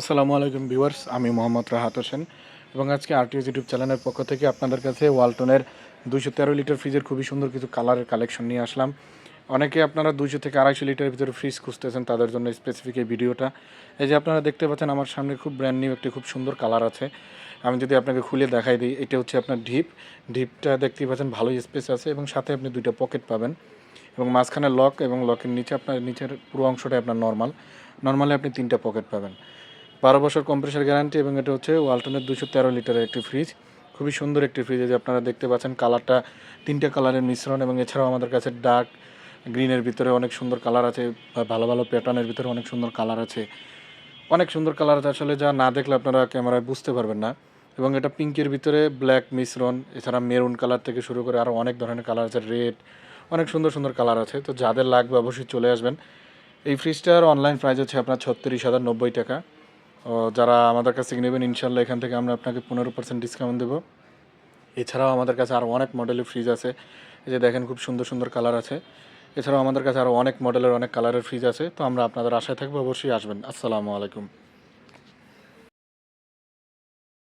আসসালামু আলাইকুম ভিউয়ার্স, আমি মোহাম্মদ রাহাত হোসেন এবং আজকে আরটিএস ইউটিউব চ্যানেলের পক্ষ থেকে আপনাদের কাছে ওয়ালটনের দুশো তেরো লিটার ফ্রিজের খুবই সুন্দর কিছু কালারের কালেকশন নিয়ে আসলাম। অনেকে আপনারা দুশো থেকে আড়াইশো লিটারের ভিতরে ফ্রিজ খুঁজতেছেন, তাদের জন্য স্পেসিফিক এই ভিডিওটা। এই যে আপনারা দেখতে পাচ্ছেন, আমার সামনে খুব ব্র্যান্ড নিউ একটি খুব সুন্দর কালার আছে। আমি যদি আপনাকে খুলে দেখাই দিই, এটা হচ্ছে আপনার ঢিপ। ঢিপটা দেখতেই পাচ্ছেন, ভালোই স্পেস আছে এবং সাথে আপনি দুইটা পকেট পাবেন এবং মাঝখানে লক এবং লকের নিচে আপনার, নিচের পুরো অংশটা আপনার নর্মাল নর্মালি আপনি তিনটা পকেট পাবেন। বারো বছর কম্প্রেসার গ্যারান্টি এবং এটা হচ্ছে ওয়ালটনের দুশো তেরো লিটারের একটি ফ্রিজ খুবই সুন্দর একটি ফ্রিজ যে আপনারা দেখতে পাচ্ছেন কালারটা তিনটা কালারের মিশ্রণ এবং এছাড়াও আমাদের কাছে ডার্ক গ্রিনের ভিতরে অনেক সুন্দর কালার আছে বা ভালো ভালো প্যাটার্নের ভিতরে অনেক সুন্দর কালার আছে। অনেক সুন্দর কালার আছে আসলে যা না দেখলে আপনারা ক্যামেরায় বুঝতে পারবেন না। এবং এটা পিঙ্কের ভিতরে ব্ল্যাক মিশ্রণ, এছাড়া মেরুন কালার থেকে শুরু করে আরও অনেক ধরনের কালার আছে রেড অনেক সুন্দর সুন্দর কালার আছে। তো যাদের লাগবে অবশ্যই চলে আসবেন। এই ফ্রিজটার অনলাইন প্রাইস হচ্ছে আপনার ছত্রিশ হাজার নব্বই টাকা। যারা আমাদের কাছে থেকে নেবেন ইনশাল্লাহ এখান থেকে আমরা আপনাকে পনেরো পার্সেন্ট ডিসকাউন্ট দেবো। এছাড়াও আমাদের কাছে আরও অনেক মডেলের ফ্রিজ আছে। এই যে দেখেন খুব সুন্দর সুন্দর কালার আছে। এছাড়াও আমাদের কাছে আরও অনেক মডেলের অনেক কালারের ফ্রিজ আছে। তো আমরা আপনাদের আশায় থাকব, অবশ্যই আসবেন। আসসালামু আলাইকুম।